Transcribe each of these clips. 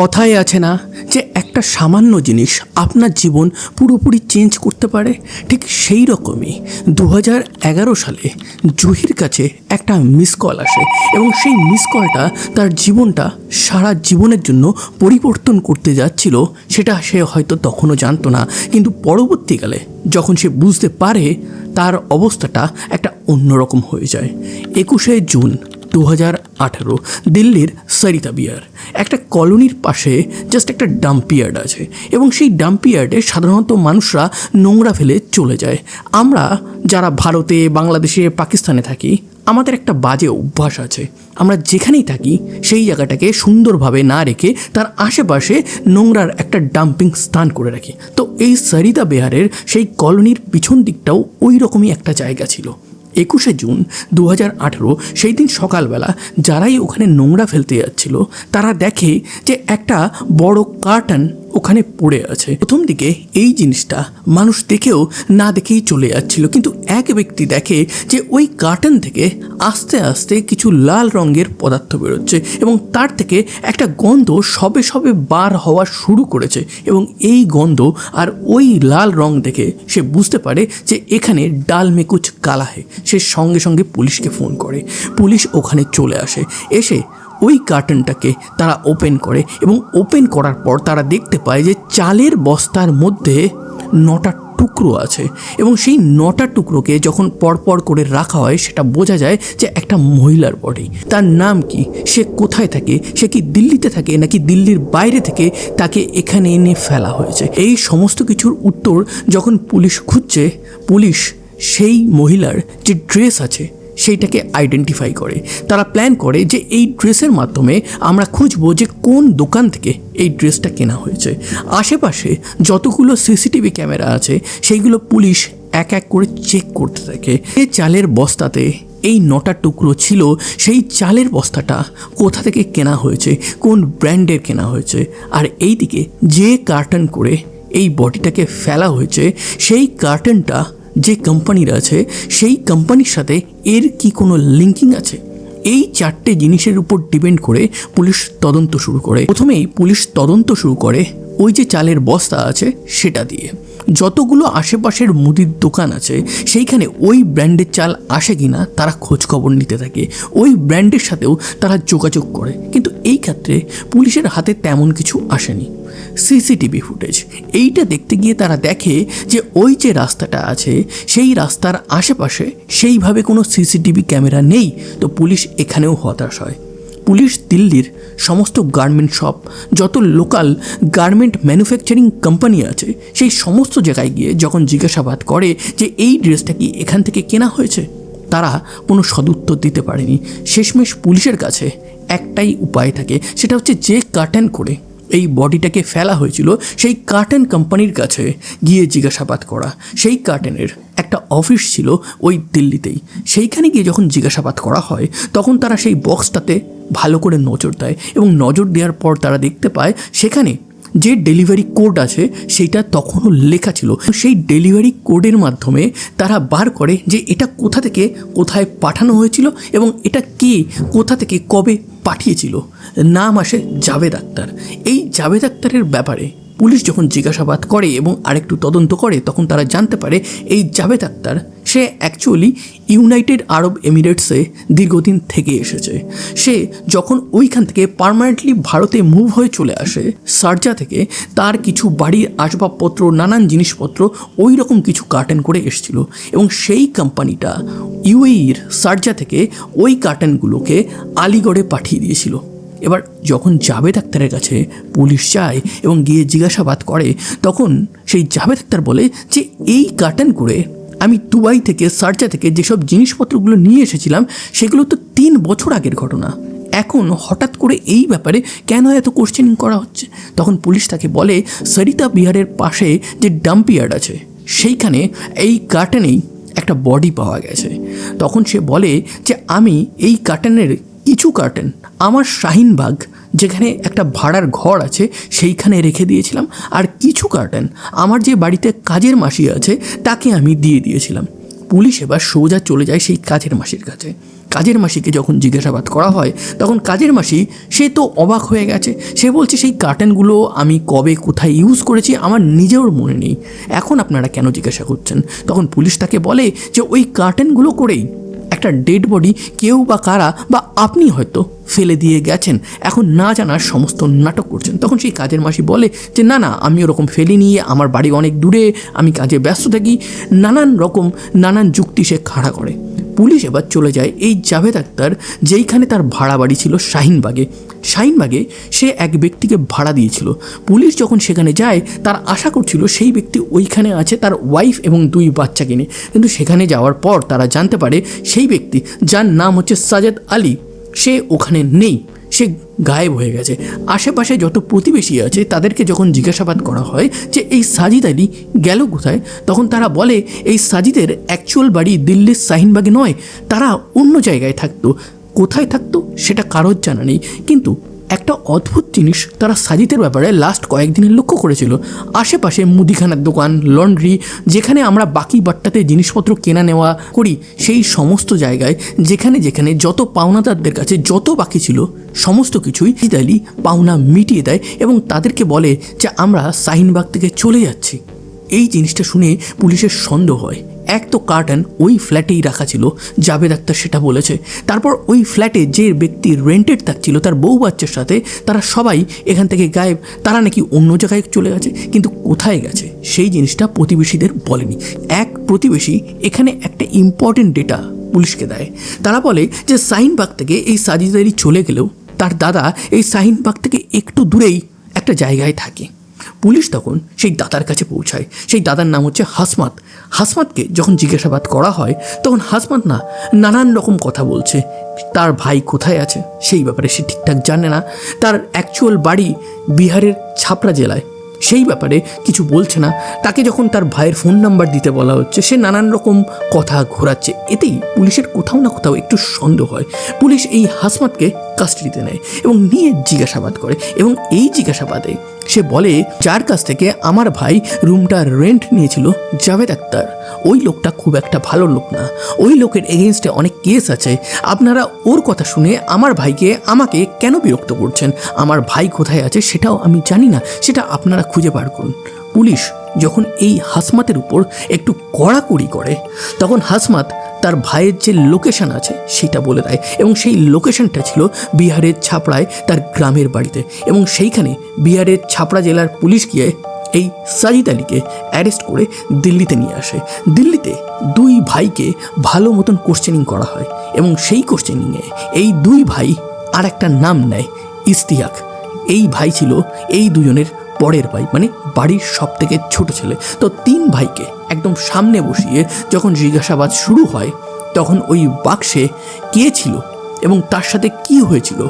কথায় আছে না যে একটা সামান্য জিনিস আপনার জীবন পুরোপুরি চেঞ্জ করতে পারে। ঠিক সেই রকমই দু হাজার এগারো সালে জহির কাছে একটা মিস কল আসে এবং সেই মিস কলটা তার জীবনটা সারা জীবনের জন্য পরিবর্তন করতে যাচ্ছিল সেটা সে হয়তো তখনও জানতো না। কিন্তু পরবর্তীকালে যখন সে বুঝতে পারে, তার অবস্থাটা একটা অন্যরকম হয়ে যায়। একুশে জুন দু হাজার আঠেরো দিল্লির সরিতা বিয়ার। একটা কলোনির পাশে জাস্ট একটা ডাম্পিয়ার্ড আছে এবং সেই ডাম্পিয়ার্ডে সাধারণত মানুষরা নোংরা ফেলে চলে যায়। আমরা যারা ভারতে, বাংলাদেশে, পাকিস্তানে থাকি, আমাদের একটা বাজে অভ্যাস আছে। আমরা যেখানেই থাকি, সেই জায়গাটাকে সুন্দরভাবে না রেখে তার আশেপাশে নোংরার একটা ডাম্পিং স্থান করে রাখি। তো এই সরিতা বিহারের সেই কলোনির পিছন দিকটাও ওই রকমই একটা জায়গা ছিল। একুশে জুন দু হাজার আঠেরো, সেই দিন সকালবেলা যারাই ওখানে নোংরা ফেলতে যাচ্ছিল, তারা দেখে যে একটা বড় কার্টন ওখানে পড়ে আছে। প্রথম দিকে এই জিনিসটা মানুষ দেখেও না দেখেই চলে যাচ্ছিল। কিন্তু এক ব্যক্তি দেখে যে ওই কার্টন থেকে আস্তে আস্তে কিছু লাল রঙের পদার্থ বেরোচ্ছে এবং তার থেকে একটা গন্ধ সবে সবে বার হওয়া শুরু করেছে এবং এই গন্ধ আর ওই লাল রং দেখে সে বুঝতে পারে যে এখানে ডাল মেকুচ কালাহে। সে সঙ্গে সঙ্গে পুলিশকে ফোন করে। পুলিশ ওখানে চলে আসে। এসে ওই কার্টনটাকে তারা ওপেন করে এবং ওপেন করার পর তারা দেখতে পায় যে চালের বস্তার মধ্যে নটা টুকরো আছে এবং সেই নটা টুকরোকে যখন পরপর করে রাখা হয়, সেটা বোঝা যায় যে একটা মহিলার বডি তার নাম কি? সে কোথায় থাকে? সে কি দিল্লিতে থাকে নাকি দিল্লির বাইরে থেকে তাকে এখানে এনে ফেলা হয়েছে? এই সমস্ত কিছুর উত্তর যখন পুলিশ খুঁজছে, পুলিশ সেই মহিলার যে ড্রেস আছে সেইটাকে আইডেন্টিফাই করে। তারা প্ল্যান করে যে এই ড্রেসের মাধ্যমে আমরা খুঁজবো যে কোন দোকান থেকে এই ড্রেসটা কেনা হয়েছে। আশেপাশে যতগুলো সিসিটিভি ক্যামেরা আছে, সেইগুলো পুলিশ এক এক করে চেক করতে থাকে। এই চালের বস্তাতে এই নটা টুকরো ছিল, সেই চালের বস্তাটা কোথা থেকে কেনা হয়েছে, কোন ব্র্যান্ডের কেনা হয়েছে, আর এইদিকে যে কার্টন করে এই বডিটাকে ফেলা হয়েছে, সেই কার্টনটা যে কোম্পানির আছে, সেই কোম্পানির সাথে এর কি কোনো লিঙ্কিং আছে? এই চারটে জিনিসের উপর ডিপেন্ড করে পুলিশ তদন্ত শুরু করে। প্রথমেই পুলিশ তদন্ত শুরু করে ওই যে চালের বস্তা আছে, সেটা দিয়ে। যতগুলো আশেপাশের মুদির দোকান আছে, সেইখানে ওই ব্র্যান্ডের চাল আসে কিনা তারা খোঁজ খবর নিতে থাকে। ওই ব্র্যান্ডের সাথেও তারা যোগাযোগ করে। কিন্তু এই ক্ষেত্রে পুলিশের হাতে তেমন কিছু আসেনি। CCTV footage. এইটা দেখতে গিয়ে তারা দেখে যে ওই যে রাস্তাটা আছে, সেই রাস্তার আশেপাশে সেইভাবে কোনো সিসিটিভি ক্যামেরা নেই। তো পুলিশ এখানেও হতাশ হয়। পুলিশ দিল্লির সমস্ত গার্মেন্ট শপ, যত লোকাল গার্মেন্ট ম্যানুফ্যাকচারিং কোম্পানি আছে, সেই সমস্ত জায়গায় গিয়ে যখন জিজ্ঞাসাবাদ করে যে এই ড্রেসটা কি এখান থেকে কেনা হয়েছে, তারা কোনো সদুত্তর দিতে পারেনি। শেষমেশ পুলিশের কাছে একটাই উপায় থাকে, সেটা হচ্ছে যে কার্টেন করে এই বডিটাকে ফেলা হয়েছিল, সেই কার্টেন কোম্পানির কাছে গিয়ে জিজ্ঞাসাবাদ করা। সেই কার্টেনের একটা অফিস ছিল ওই দিল্লিতেই। সেইখানে গিয়ে যখন জিজ্ঞাসাবাদ করা হয়, তখন তারা সেই বক্সটাতে ভালো করে নজর দেয় এবং নজর দেওয়ার পর তারা দেখতে পায়, সেখানে যে ডেলিভারি কোড আছে সেইটা তখনও লেখা ছিল। সেই ডেলিভারি কোডের মাধ্যমে তারা বার করে যে এটা কোথা থেকে কোথায় পাঠানো হয়েছিল এবং এটা কে কোথা থেকে কবে পাঠিয়েছিল। নাম আসে জাভেদ আক্তার। এই জাভেদ আক্তারের ব্যাপারে পুলিশ যখন জিজ্ঞাসাবাদ করে এবং আরেকটু তদন্ত করে, তখন তারা জানতে পারে এই জাভেদ আক্তার, সে অ্যাকচুয়ালি ইউনাইটেড আরব এমিরেটসে দীর্ঘদিন থেকে এসেছে। সে যখন ওইখান থেকে পার্মানেন্টলি ভারতে মুভ হয়ে চলে আসে, সার্জা থেকে তার কিছু বাড়ির আসবাবপত্র, নানান জিনিসপত্র ওই রকম কিছু কার্টেন করে এসেছিল এবং সেই কোম্পানিটা ইউএইর সার্জা থেকে ওই কার্টেনগুলোকে আলিগড়ে পাঠিয়ে দিয়েছিল। এবার যখন জাভেদ আক্তারের কাছে, পুলিশ যায় এবং গিয়ে জিজ্ঞাসাবাদ করে, তখন সেই জাভেদ আক্তার বলে যে, এই কার্টেন করে আমি দুবাই থেকে, সার্জা থেকে যেসব জিনিসপত্রগুলো নিয়ে এসেছিলাম, সেগুলো তো তিন বছর আগের ঘটনা। এখন হঠাৎ করে এই ব্যাপারে কেন এত কোশ্চেনিং করা হচ্ছে? তখন পুলিশ তাকে বলে, সরিতা বিহারের পাশে যে ডাম্প ডাম্পিয়ার্ড আছে, সেইখানে এই কার্টেনেই একটা বডি পাওয়া গেছে। তখন সে বলে যে, আমি এই কার্টেনের কিছু কার্টেন আমার শাহিনবাগ যেখানে একটা ভাড়ার ঘর আছে, সেইখানে রেখে দিয়েছিলাম। আর কিছু কার্টেন আমার যে বাড়িতে কাজের মাসি আছে, তাকে আমি দিয়ে দিয়েছিলাম। পুলিশ এবার সোজা চলে যায় সেই কাজের মাসির কাছে। কাজের মাসিকে যখন জিজ্ঞাসাবাদ করা হয়, তখন কাজের মাসি, সে তো অবাক হয়ে গেছে। সে বলছে, সেই কার্টেনগুলো আমি কবে কোথায় ইউজ করেছি, আমার নিজেরও মনে নেই। এখন আপনারা কেন জিজ্ঞাসা করছেন? তখন পুলিশ তাকে বলে যে, ওই কার্টেনগুলো করেই একটা ডেড বডি কেউ বা কারা বা আপনি হয়তো ফেলে দিয়ে গেছেন। এখন না জানার সমস্ত নাটক করছেন। তখন সেই কাজের মাসি বলে যে, না না, আমি ওরকম ফেলি নিয়ে আমার বাড়ি অনেক দূরে, আমি কাজে ব্যস্ত থাকি। নানান রকম, নানান যুক্তি সে খাড়া করে। পুলিশ এবার চলে যায় এই জাভেদ আক্তার, যেইখানে তার ভাড়া বাড়ি ছিল শাহিনবাগে। শাহিনবাগে সে এক ব্যক্তিকে ভাড়া দিয়েছিল। পুলিশ যখন সেখানে যায়, তার আশা করছিল সেই ব্যক্তি ওইখানে আছে তার ওয়াইফ এবং দুই বাচ্চাকে নিয়ে। কিন্তু সেখানে যাওয়ার পর তারা জানতে পারে সেই ব্যক্তি, যার নাম হচ্ছে সাজেদ আলী, সে ওখানে নেই, সে গায়েব হয়ে গেছে। আশেপাশে যত প্রতিবেশী আছে, তাদেরকে যখন জিজ্ঞাসাবাদ করা হয় যে এই সাজিদ আলী গেল কোথায়, তখন তারা বলে, এই সাজিদের অ্যাকচুয়াল বাড়ি দিল্লির শাহিনবাগে নয়, তারা অন্য জায়গায় থাকতো। কোথায় থাকতো সেটা কারোর জানা নেই। কিন্তু একটা অদ্ভুত জিনিস তারা সাজিতের ব্যাপারে লাস্ট কয়েকদিনের লক্ষ্য করেছিল। আশেপাশে মুদিখানার দোকান লন্ড্রি যেখানে আমরা বাকি বাট্টাতে জিনিসপত্র কেনা নেওয়া করি, সেই সমস্ত জায়গায় যেখানে যেখানে যত পাওনাদারদের কাছে যত বাকি ছিল, সমস্ত কিছুই ইতালি পাওনা মিটিয়ে দেয় এবং তাদেরকে বলে যে আমরা শাহিনবাগ থেকে চলে যাচ্ছি। এই জিনিসটা শুনে পুলিশের সন্দেহ হয়। এক তো কার্টন ওই ফ্ল্যাটেই রাখা ছিল জাবেদ আক্তার সেটা বলেছে। তারপর ওই ফ্ল্যাটে যে ব্যক্তি রেন্টেড থাকছিল, তার বউ বাচ্চার সাথে, তারা সবাই এখান থেকে গায়েব। তারা নাকি অন্য জায়গায় চলে গেছে, কিন্তু কোথায় গেছে, সেই জিনিসটা প্রতিবেশীদের বলেনি। এক প্রতিবেশী এখানে একটা ইম্পর্টেন্ট ডেটা পুলিশকে দেয়। তারা বলে যে সাইনবাগ থেকে এই সাজিদারি চলে গেলেও তার দাদা এই সাইনবাগ থেকে একটু দূরেই একটা জায়গায় থাকে। পুলিশ তখন সেই দাদার কাছে পৌঁছায়। সেই দাদার নাম হচ্ছে হাসমাত। হাসমাতকে যখন জিজ্ঞাসাবাদ করা হয়, তখন হাসমাত না নানান রকম কথা বলছে। তার ভাই কোথায় আছে সেই ব্যাপারে সে ঠিকঠাক জানে না। তার অ্যাকচুয়াল বাড়ি বিহারের ছাপড়া জেলায়। সেই ব্যাপারে কিছু বলছে না। তাকে যখন তার ভাইয়ের ফোন নাম্বার দিতে বলা হচ্ছে, সে নানান রকম কথা ঘোরাচ্ছে। এতেই পুলিশের কোথাও না কোথাও একটু সন্দেহ হয়। পুলিশ এই হাসমাতকে কাস্টাডিতে নেয় এবং নিয়ে জিজ্ঞাসাবাদ করে এবং এই জিজ্ঞাসাবাদে সে বলে, যার কাছ থেকে আমার ভাই রুমটা রেন্ট নিয়েছিল, জাভেদ আক্তার, ওই লোকটা খুব একটা ভালো লোক না। ওই লোকের এগেনস্টে অনেক কেস আছে। আপনারা ওর কথা শুনে আমার ভাইকে আমাকে কেন বিরক্ত করছেন? আমার ভাই কোথায় আছে সেটাও আমি জানি না। সেটা আপনারা খুঁজে বার করুন। পুলিশ যখন এই হাসমাতের উপর একটু কড়াকড়ি করে, তখন হাসমাত তার ভাইয়ের যে লোকেশন আছে, সেটা বলে দেয়। এবং সেই লোকেশনটা ছিল বিহারের ছাপড়ায় তার গ্রামের বাড়িতে। এবং সেইখানে বিহারের ছাপড়া জেলার পুলিশ গিয়ে এই সাজিদ আলীকে অ্যারেস্ট করে দিল্লিতে নিয়ে আসে। দিল্লিতে দুই ভাইকে ভালো মতন কোশ্চেনিং করা হয়। এবং সেই কোশ্চেনিংয়ে এই দুই ভাই আর একটা নাম নেয় ইস্তিয়াক এই ভাই ছিল এই দুজনের পরের ভাই মানে বাড়ির সব থেকে ছোট ছেলে। তো তিন ভাইকে একদম সামনে বসিয়ে যখন জিজ্ঞাসাবাদ শুরু হয় তখন ওই বাক্সে কে ছিল? এবং তার সাথে কি হয়েছিল,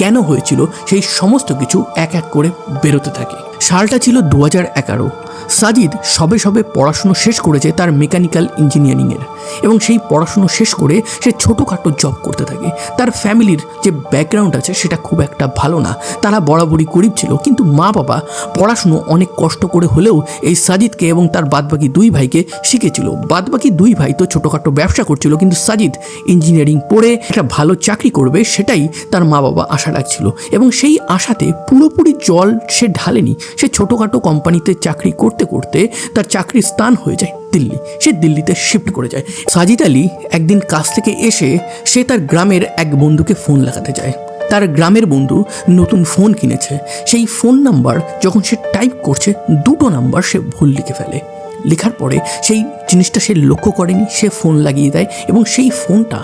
কেন হয়েছিল, সেই সমস্ত কিছু এক এক করে বেরোতে থাকে। সালটা ছিল দু হাজার এগারো। সাজিদ সবে সবে পড়াশুনো শেষ করেছে তার মেকানিক্যাল ইঞ্জিনিয়ারিংয়ের এবং সেই পড়াশুনো শেষ করে সে ছোটোখাটো জব করতে থাকে। তার ফ্যামিলির যে ব্যাকগ্রাউন্ড আছে সেটা খুব একটা ভালো না। তারা বরাবরই গরিব ছিল, কিন্তু মা বাবা পড়াশুনো অনেক কষ্ট করে হলেও এই সাজিদকে এবং তার বাদবাকি দুই ভাইকে শিখেছিল। বাদবাকি দুই ভাই তো ছোটোখাটো ব্যবসা করছিল, কিন্তু সাজিদ ইঞ্জিনিয়ারিং পড়ে একটা ভালো চাকরি করবে সেটাই তার মা বাবা আশা রাখছিল এবং সেই আশাতে পুরোপুরি জল সে ঢালেনি। সে ছোটোখাটো কোম্পানিতে চাকরি করতে করতে তার চাকরির স্থান হয়ে যায় দিল্লি। সে দিল্লিতে শিফট করে যায়। সাজিদ আলী একদিন কাজ থেকে এসে সে তার গ্রামের এক বন্ধুকে ফোন লাগাতে যায়। তার গ্রামের বন্ধু নতুন ফোন কিনেছে। সেই ফোন নাম্বার যখন সে টাইপ করছে, দুটো নাম্বার সে ভুল লিখে ফেলে। লেখার পরে সেই জিনিসটা সে লক্ষ্য করেনি, সে ফোন লাগিয়ে দেয় এবং সেই ফোনটা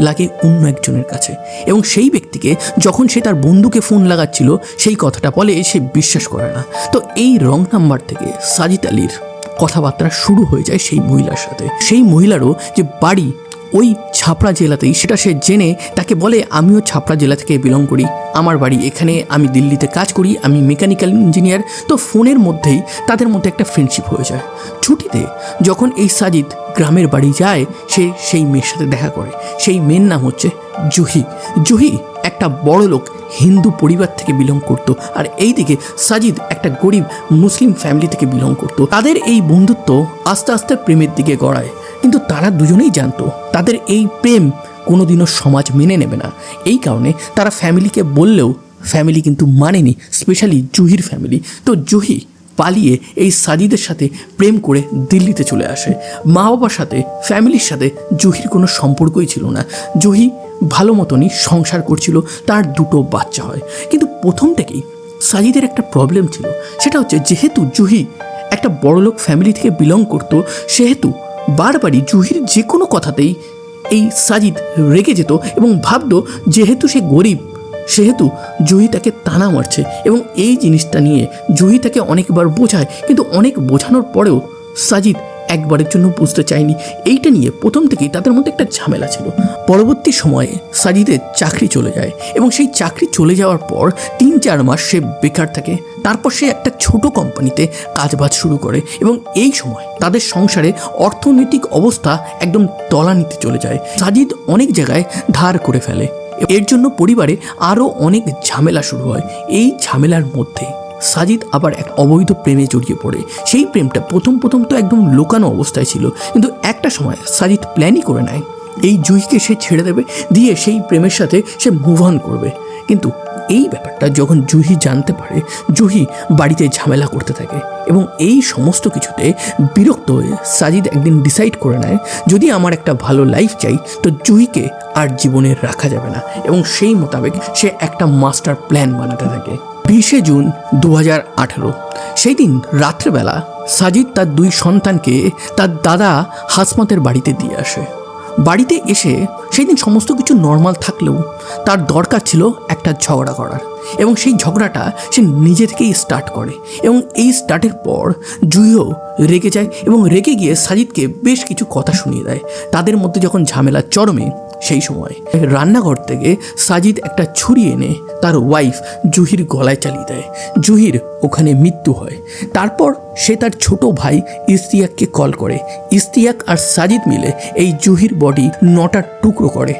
লাগে অন্য একজনের কাছে। এবং সেই ব্যক্তিকে যখন সে তার বন্ধুকে ফোন লাগাচ্ছিল, সেই কথাটা বলে সে বিশ্বাস করে না। তো এই রং নাম্বার থেকে সাজিদ আলীর কথাবার্তা শুরু হয়ে যায় সেই মহিলার সাথে। সেই মহিলারও যে বাড়ি, ওই ছাপড়া জেলাতেই, সেটা সে জেনে তাকে বলে, আমিও ছাপড়া জেলা থেকে বিলং করি। আমার বাড়ি এখানে, আমি দিল্লিতে কাজ করি, আমি মেকানিক্যাল ইঞ্জিনিয়ার তো ফোনের মধ্যেই তাদের মধ্যে একটা ফ্রেন্ডশিপ হয়ে যায়। ছুটিতে যখন এই সাজিদ গ্রামের বাড়ি যায়, সে সেই মেয়ের সাথে দেখা করে। সেই মেয়ের নাম হচ্ছে জুহি। জুহি একটা বড় লোক, হিন্দু পরিবার থেকে বিলং করত। আর এইদিকে সাজিদ একটা গরিব মুসলিম ফ্যামিলি থেকে বিলং করত। তাদের এই বন্ধুত্ব আস্তে আস্তে প্রেমের দিকে গড়ায়। কিন্তু তারা দুজনেই জানতো, তাদের এই প্রেম কোনোদিনও সমাজ মেনে নেবে না। এই কারণে তারা ফ্যামিলিকে বললেও ফ্যামিলি কিন্তু মানেনি, স্পেশালি জুহির ফ্যামিলি। তো জুহি পালিয়ে এই সাজিদের সাথে প্রেম করে দিল্লিতে চলে আসে। মা বাবার সাথে, ফ্যামিলির সাথে জুহির কোনো সম্পর্কই ছিল না। জুহি ভালো মতনই সংসার করছিল, তার দুটো বাচ্চা হয়। কিন্তু প্রথম থেকেই সাজিদের একটা প্রবলেম ছিল, সেটা হচ্ছে যেহেতু জুহি একটা বড়লোক ফ্যামিলি থেকে বিলং করতো, সেহেতু বারবারই জুহির যে কোনো কথাতেই এই সাজিদ রেগে যেত এবং ভাবতো যেহেতু সে গরিব, সেহেতু জুহি তাকে তানা মারছে এবং এই জিনিসটা নিয়ে জুহি তাকে অনেকবার বোঝায়। কিন্তু অনেক বোঝানোর পরেও সাজিদ একবারের জন্য বুঝতে চায়নি। এইটা নিয়ে প্রথম থেকেই তাদের মধ্যে একটা ঝামেলা ছিল। পরবর্তী সময়ে সাজিদের চাকরি চলে যায় এবং সেই চাকরি চলে যাওয়ার পর তিন চার মাস সে বেকার থাকে। তারপর সে একটা ছোট কোম্পানিতে কাজবাজ শুরু করে এবং এই সময় তাদের সংসারে অর্থনৈতিক অবস্থা একদম তলানিতে চলে যায়। সাজিদ অনেক জায়গায় ধার করে ফেলে। এর জন্য পরিবারে আরও অনেক ঝামেলা শুরু হয়। এই ঝামেলার মধ্যে সাজিদ আবার এক অবৈধ প্রেমে জড়িয়ে পড়ে। সেই প্রেমটা প্রথম প্রথম তো একদম লোকানো অবস্থায় ছিল। কিন্তু একটা সময় সাজিদ প্ল্যানই করে নেয়। এই জুহিকে সে ছেড়ে দেবে, দিয়ে সেই প্রেমের সাথে সে মুভ অন করবে। কিন্তু এই ব্যাপারটা যখন জুহি জানতে পারে, জুহি বাড়িতে ঝামেলা করতে থাকে এবং এই সমস্ত কিছুতে বিরক্ত হয়ে সাজিদ একদিন ডিসাইড করে নেয়, যদি আমার একটা ভালো লাইফ চাই, তো জুহিকে আর জীবনে রাখা যাবে না এবং সেই মোতাবেক সে একটা মাস্টার প্ল্যান বানাতে থাকে। বিশে জুন দু হাজার আঠেরো, সেই দিন রাত্রেবেলা সাজিদ তার দুই সন্তানকে তার দাদা হাসমতের বাড়িতে দিয়ে আসে। বাড়িতে এসে সেই দিন সমস্ত কিছু নর্মাল থাকলেও তার দরকার ছিল একটা ঝগড়া করার এবং সেই ঝগড়াটা সে নিজে থেকেই স্টার্ট করে এবং এই স্টার্টের পর জুইও রেগে যায় এবং রেগে গিয়ে সাজিদকে বেশ কিছু কথা শুনিয়ে দেয়। তাদের মধ্যে যখন ঝামেলা চরমে সেই সময়। রান্নাঘর থেকে সাজিদ একটা ছুরি এনে তার ওয়াইফ জুহির গলায় চালিয়ে দেয়। জুহির ওখানে মৃত্যু হয়। তারপর সে তার ছোট ভাই ইস্তিয়াককে কল করে। ইস্তিয়াক আর সাজিদ মিলে এই জুহির বডি নটার টুকরো করে।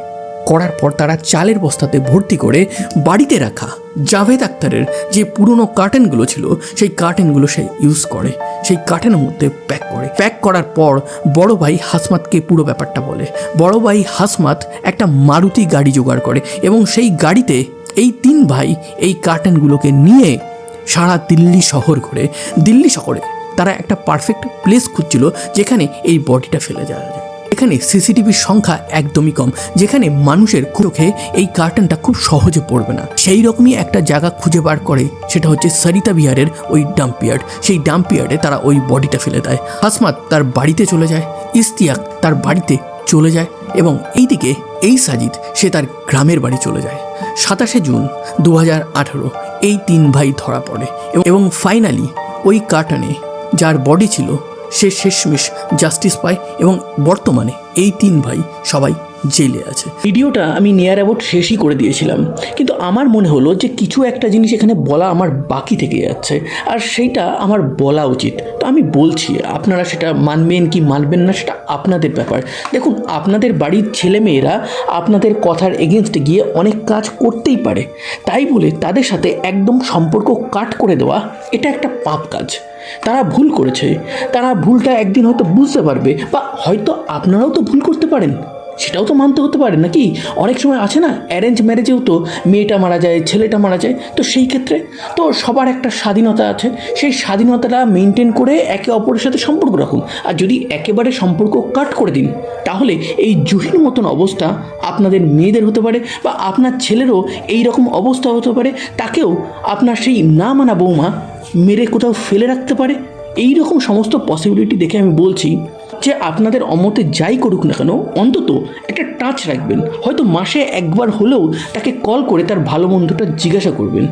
করার পর তারা চালের বস্তাতে ভর্তি করে বাড়িতে রাখা। জাভেদ আক্তারের যে পুরনো কার্টেনগুলো ছিল, সেই কার্টেনগুলো সে ইউজ করে। সেই কার্টেনের মধ্যে প্যাক করে। প্যাক করার পর বড় ভাই হাসমাতকে পুরো ব্যাপারটা বলে। বড় ভাই হাসমাত একটা মারুতি গাড়ি জোগাড় করে এবং সেই গাড়িতে এই তিন ভাই এই কার্টেনগুলোকে নিয়ে সারা দিল্লি শহর ঘুরে। দিল্লি শহরে তারা একটা পারফেক্ট প্লেস খুঁজছিল, যেখানে এই বডিটা ফেলে যাওয়া যায়। এখানে সিসিটিভির সংখ্যা একদমই কম, যেখানে মানুষের চোখে এই কার্টনটা খুব সহজে পড়বে না। সেই রকমই একটা জায়গা খুঁজে বার করে, সেটা হচ্ছে সরিতা বিহারের ওই ডাম্পিয়ার্ড সেই ডাম্পিয়ার্ডে তারা ওই বডিটা ফেলে দেয়। হাসমাত তার বাড়িতে চলে যায় ইস্তিয়াক তার বাড়িতে চলে যায় এবং এইদিকে এই সাজিদ, সে তার গ্রামের বাড়ি চলে যায়। সাতাশে জুন দু হাজার আঠেরো, এই তিন ভাই ধরা পড়ে এবং- এবং ফাইনালি ওই কার্টনে যার বডি ছিল সে শেষমেশ জাস্টিস পায় এবং বর্তমানে এই তিন ভাই সবাই জেলে আছে। ভিডিওটা আমি নিয়ার অ্যাবাউট শেষই করে দিয়েছিলাম। কিন্তু আমার মনে হলো যে কিছু একটা জিনিস এখানে বলা আমার বাকি থেকে যাচ্ছে। আর সেইটা আমার বলা উচিত। তো আমি বলছি, আপনারা সেটা মানবেন কি মানবেন না সেটা আপনাদের ব্যাপার। দেখুন, আপনাদের বাড়ির ছেলেমেয়েরা আপনাদের কথার এগেনস্টে গিয়ে অনেক কাজ করতেই পারে। তাই বলে তাদের সাথে একদম সম্পর্ক কাট করে দেওয়া, এটা একটা পাপ কাজ। তারা ভুল করেছে। তারা ভুলটা একদিন হয়তো বুঝতে পারবে বা হয়তো আপনারাও তো ভুল করতে পারেন। সেটাও তো মানতে হতে পারে নাকি? অনেক সময় আছে না অ্যারেঞ্জ ম্যারেজেও তো মেয়েটা মারা যায়, ছেলেটা মারা যায়, তো সেই ক্ষেত্রে তো সবার একটা স্বাধীনতা আছে। সেই স্বাধীনতাটা মেনটেন করে একে অপরের সাথে সম্পর্ক রাখুন। আর যদি একেবারে সম্পর্ক কাট করে দিন, তাহলে এই জুহির মতন অবস্থা আপনাদের মেয়েদের হতে পারে বা আপনার ছেলেরও এই রকম অবস্থা হতে পারে, তাকেও আপনার সেই না মানা বৌমা মেরে কোথাও ফেলে রাখতে পারে। এই রকম সমস্ত পসিবিলিটি দেখে আমি বলছি যে আপনাদের অমতে যাই করুক না কেন, অন্তত একটা টাচ রাখবেন। হয়তো মাসে একবার হলেও তাকে কল করে তার ভালো মন্দটা জিজ্ঞাসা করবেন।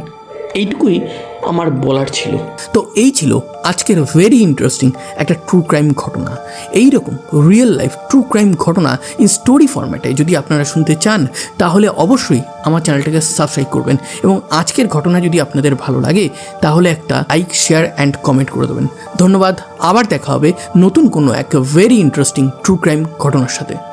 এইটুকুই আমার বলার ছিল। তো এই ছিল আজকের ভেরি ইন্টারেস্টিং একটা ট্রু ক্রাইম ঘটনা। এই রকম রিয়েল লাইফ ট্রু ক্রাইম ঘটনা ইন স্টোরি ফরম্যাটে যদি আপনারা শুনতে চান, তাহলে অবশ্যই আমার চ্যানেলটাকে সাবস্ক্রাইব করবেন এবং আজকের ঘটনা যদি আপনাদের ভালো লাগে, তাহলে একটা লাইক শেয়ার অ্যান্ড কমেন্ট করে দেবেন। ধন্যবাদ, আবার দেখা হবে নতুন কোনো এক ভেরি ইন্টারেস্টিং ট্রু ক্রাইম ঘটনার সাথে।